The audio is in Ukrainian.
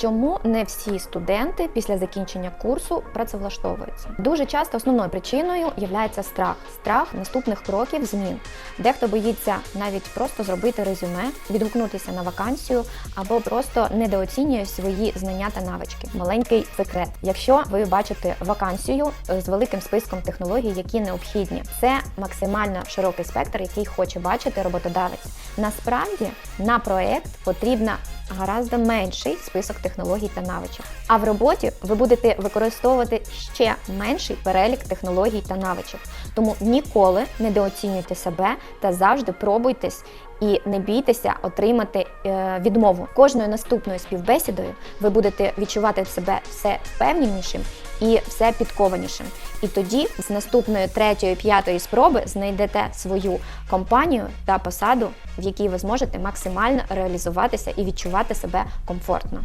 Чому не всі студенти після закінчення курсу працевлаштовуються? Дуже часто основною причиною є страх, страх наступних кроків змін. Дехто боїться навіть просто зробити резюме, відгукнутися на вакансію або просто недооцінює свої знання та навички. Маленький секрет. Якщо ви бачите вакансію з великим списком технологій, які необхідні, це максимально широкий спектр, який хоче бачити роботодавець. Насправді на проект потрібна гораздо менший список технологій та навичок. А в роботі ви будете використовувати ще менший перелік технологій та навичок. Тому ніколи недооцінюйте себе та завжди пробуйтесь і не бійтеся отримати е, відмову. Кожною наступною співбесідою ви будете відчувати себе все впевненішим і все підкованішим. І тоді з наступної третьої, п'ятої спроби знайдете свою компанію та посаду, в якій ви зможете максимально реалізуватися і відчувати себе комфортно.